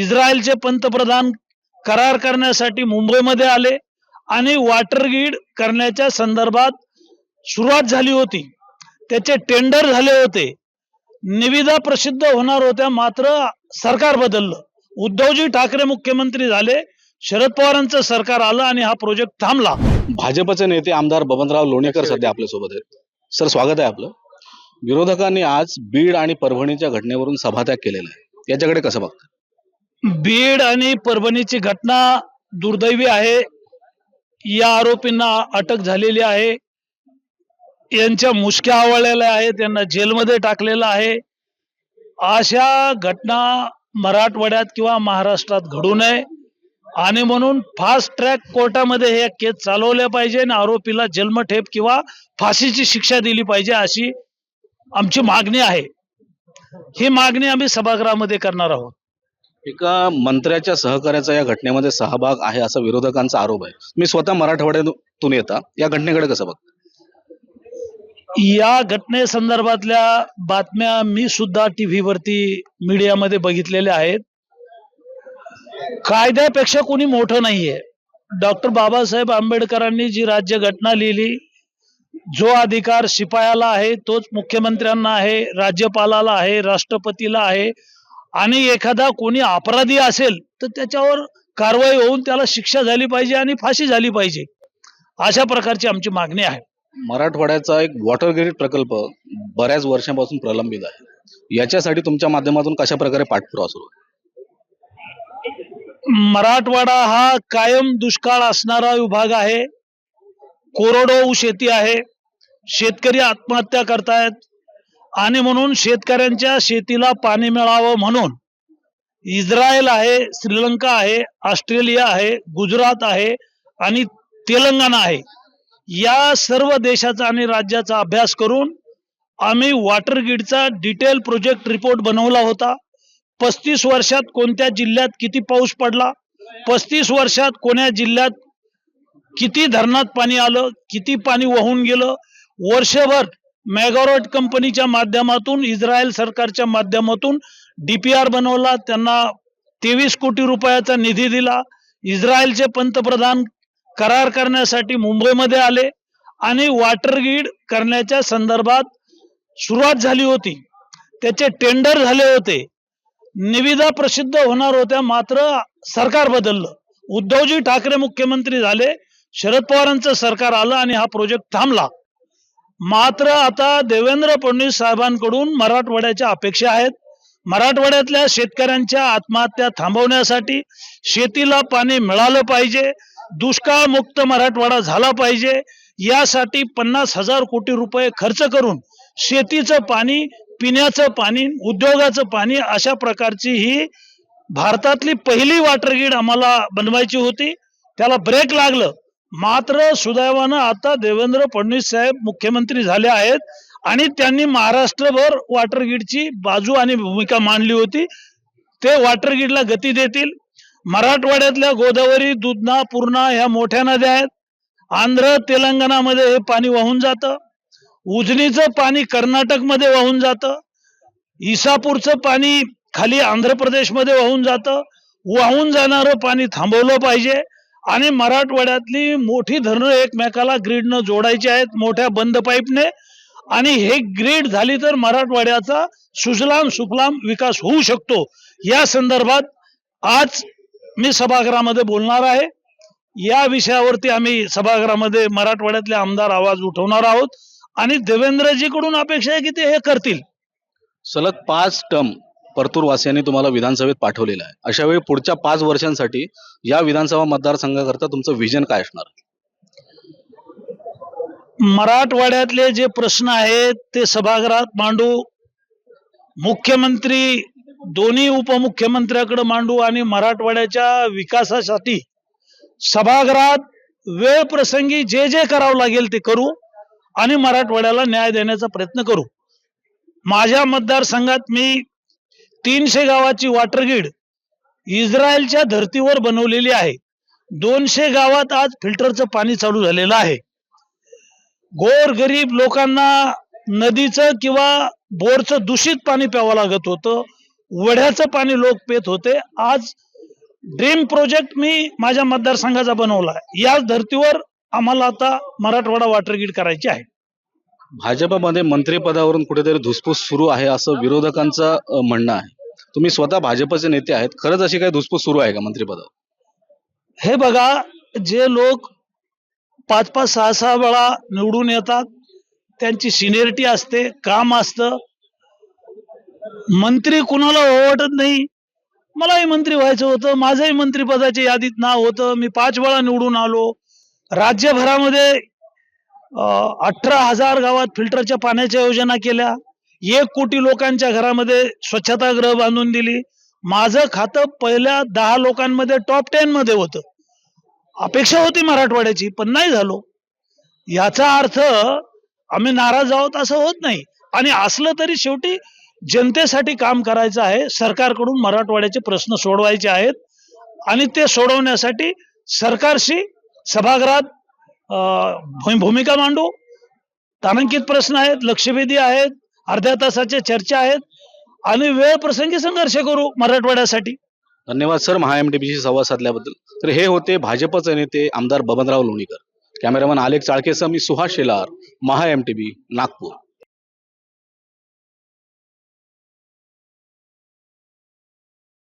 इस्रायलचे पंतप्रधान करार करण्यासाठी मुंबईमध्ये आले आणि वॉटर ग्रीड करण्याच्या संदर्भात सुरुवात झाली होती. त्याचे टेंडर झाले होते. निविदा प्रसिद्ध होणार होत्या मात्र सरकार बदललं. उद्धवजी ठाकरे मुख्यमंत्री झाले शरद पवारांचं सरकार आलं आणि हा प्रोजेक्ट थांबला. भाजपचे नेते आमदार बबनराव लोणीकर सध्या आपल्यासोबत आहेत. सर स्वागत आहे आपलं. विरोधकांनी आज बीड आणि परभणीच्या घटनेवरून सभात्याग केलेला आहे. याच्याकडे कसं बघतं? बीड आणि परभणीची घटना दुर्दैवी आहे. या आरोपींना अटक झालेली आहे. यांच्या मुसक्या आवळलेल्या आहेत. त्यांना जेलमध्ये टाकलेलं आहे. अशा घटना मराठवाड्यात किंवा महाराष्ट्रात घडू नये. आणि म्हणून फास्ट ट्रॅक कोर्टामध्ये हे केस चालवल्या पाहिजे आणि आरोपीला जन्मठेप किंवा फाशीची शिक्षा दिली पाहिजे अशी आमची मागणी आहे. ही मागणी आम्ही सभागृहामध्ये करणार आहोत. एका मंत्र्याच्या सहकार्याचा या घटनेमध्ये सहभाग आहे असा विरोधकांचा आरोप आहे. मी स्वतः मराठवाड्यातून येता. या घटनेकडे कसं बघ या घटनेसंदर्भातल्या बातम्या मी सुद्धा टीव्हीवरती मीडियामध्ये बघितलेल्या आहेत. कायद्यापेक्षा कोणी मोठं नाहीये. डॉक्टर बाबासाहेब आंबेडकरांनी जी राज्य घटना लिहिली जो अधिकार शिपायाला आहे तोच मुख्यमंत्र्यांना आहे राज्यपालाला आहे राष्ट्रपतीला आहे आणि एखादा कोणी अपराधी असेल तर त्याच्यावर कारवाई होऊन त्याला शिक्षा झाली पाहिजे आणि फाशी झाली पाहिजे. अशा प्रकारची आमची मागणी आहे. मराठवाड्याचा एक वॉटर ग्रीड प्रकल्प बऱ्याच वर्षांपासून प्रलंबित आहे. याच्यासाठी तुमच्या माध्यमातून कशा प्रकारे पाठपुरावा सुरू मराठवाडा हा कायम दुष्काळ असणारा विभाग आहे. कोरडवाहू शेती आहे. शेतकरी आत्महत्या करतायत. आणि म्हणून शेतकऱ्यांच्या शेतीला पाणी मिळावं म्हणून इस्रायल आहे श्रीलंका आहे ऑस्ट्रेलिया आहे गुजरात आहे आणि तेलंगणा आहे. या सर्व देशाचा आणि राज्याचा अभ्यास करून आम्ही वॉटर ग्रीडचा डिटेल प्रोजेक्ट रिपोर्ट बनवला होता. पस्तीस वर्षात कोणत्या जिल्ह्यात किती पाऊस पडला? पस्तीस वर्षात कोण्या जिल्ह्यात किती धरणात पाणी आलं? किती पाणी वाहून गेलं? वर्षभर मेगारॉट कंपनीच्या माध्यमातून इस्रायल सरकारच्या माध्यमातून डीपीआर बनवला. त्यांना तेवीस कोटी रुपयाचा निधी दिला. इस्रायलचे पंतप्रधान करार करण्यासाठी मुंबईमध्ये आले आणि वॉटर ग्रीड करण्याच्या संदर्भात सुरुवात झाली होती. त्याचे टेंडर झाले होते. निविदा प्रसिद्ध होणार होत्या मात्र सरकार बदललं. उद्धवजी ठाकरे मुख्यमंत्री झाले शरद पवारांचं सरकार आलं आणि हा प्रोजेक्ट थांबला. मात्र आता देवेंद्र फडणवीस साहेबांकडून मराठवाड्याच्या अपेक्षा आहेत. मराठवाड्यातल्या शेतकऱ्यांच्या आत्महत्या थांबवण्यासाठी शेतीला पाणी मिळालं पाहिजे. दुष्काळमुक्त मराठवाडा झाला पाहिजे. यासाठी पन्नास हजार कोटी रुपये खर्च करून शेतीचं पाणी पिण्याचं पाणी उद्योगाचं पाणी अशा प्रकारची ही भारतातली पहिली वॉटर ग्रीड आम्हाला बनवायची होती. त्याला ब्रेक लागलं. मात्र सुदैवानं आता देवेंद्र फडणवीस साहेब मुख्यमंत्री झाले आहेत आणि त्यांनी महाराष्ट्रभर वॉटर ग्रीडची बाजू आणि भूमिका मांडली होती. ते वॉटर ग्रीडला गती देतील. मराठवाड्यातल्या गोदावरी दुधना पूर्णा ह्या मोठ्या नद्या आहेत. आंध्र तेलंगणामध्ये हे पाणी वाहून जातं. उजनीचं पाणी कर्नाटकमध्ये वाहून जातं. इसापूरचं पाणी खाली आंध्र प्रदेशमध्ये वाहून जातं. वाहून जाणारं पाणी थांबवलं पाहिजे. आणि मराठवाड्यातली मोठी धरणं एकमेकाला ग्रीडनं जोडायची आहेत मोठ्या बंद पाईपने. आणि हे ग्रीड झाली तर मराठवाड्याचा सुजलाम सुफलाम विकास होऊ शकतो. या संदर्भात आज मी सभागृहामध्ये बोलणार आहे. या विषयावरती आम्ही सभागृहामध्ये मराठवाड्यातले आमदार आवाज उठवणार आहोत. आणि देवेंद्रजीकडून अपेक्षा आहे की ते हे करतील. सलग पाच टर्म परतूरवासियांनी तुम्हाला विधानसभेत पाठवलेलं आहे. अशा वेळी पुढच्या पाच वर्षांसाठी या विधानसभा मतदारसंघाकरता तुमचं विजन काय असणार? मराठवाड्यातले जे प्रश्न आहेत ते सभागृहात मांडू मुख्यमंत्री दोन्ही उपमुख्यमंत्र्याकडे मांडू आणि मराठवाड्याच्या विकासासाठी सभागृहात वेळ प्रसंगी जे जे करावं लागेल ते करू आणि मराठवाड्याला न्याय देण्याचा प्रयत्न करू. माझ्या मतदारसंघात मी तीनशे गावाची वॉटर ग्रीड इस्रायलच्या धर्तीवर बनवलेली आहे. दोनशे गावात आज फिल्टरचं पाणी चालू झालेलं आहे. गोर गरीब लोकांना नदीचं किंवा बोरचं दूषित पाणी प्यावं लागत होतं. वढ्याचं पाणी लोक पेत होते. आज ड्रीम प्रोजेक्ट मी माझ्या मतदारसंघाचा बनवला याच धर्तीवर आम्हाला आता मराठवाडा वॉटर ग्रीड करायची आहे. भाजपमध्ये मंत्रिपदावरून कुठेतरी धुसफूस सुरू आहे असं विरोधकांचं म्हणणं आहे. तुम्ही स्वतः भाजपचे नेते आहेत. खरंच अशी काही धुसफूस सुरू आहे का मंत्रिपदावर हे बघा जे लोक पाच पाच सहा सहा वेळा निवडून येतात त्यांची सिनियरिटी असते काम असतं. मंत्री कुणाला वाटत नाही? मलाही मंत्री व्हायचं होतं. माझंही मंत्रिपदाच्या यादीत नाव होतं. मी पाच वेळा निवडून आलो. राज्यभरामध्ये अठरा हजार गावात फिल्टरच्या पाण्याच्या योजना केल्या. एक कोटी लोकांच्या घरामध्ये स्वच्छतागृह बांधून दिली. माझं खातं पहिल्या दहा लोकांमध्ये टॉप टेन मध्ये होतं. अपेक्षा होती मराठवाड्याची पण नाही झालो. याचा अर्थ आम्ही नाराज आहोत असं होत नाही. आणि असलं तरी शेवटी जनतेसाठी काम करायचं आहे. सरकारकडून मराठवाड्याचे प्रश्न सोडवायचे आहेत. आणि ते सोडवण्यासाठी सरकारशी सभागृहात भूमिका मांडू? तारांकित प्रश्न आहेत लक्षवेधी आहेत अर्ध्या तासाच्या चर्चा आहेत आणि वेळ प्रसंगी संघर्ष करू मराठवाड्यासाठी. धन्यवाद सर. महाएमटीबीशी संवाद साधल्याबद्दल. तर हे होते भाजपचे नेते आमदार बबनराव लोणीकर. कॅमेरामन आलेख चाळकेसह मी सुहास शेलार महाएमटीबी नागपूर.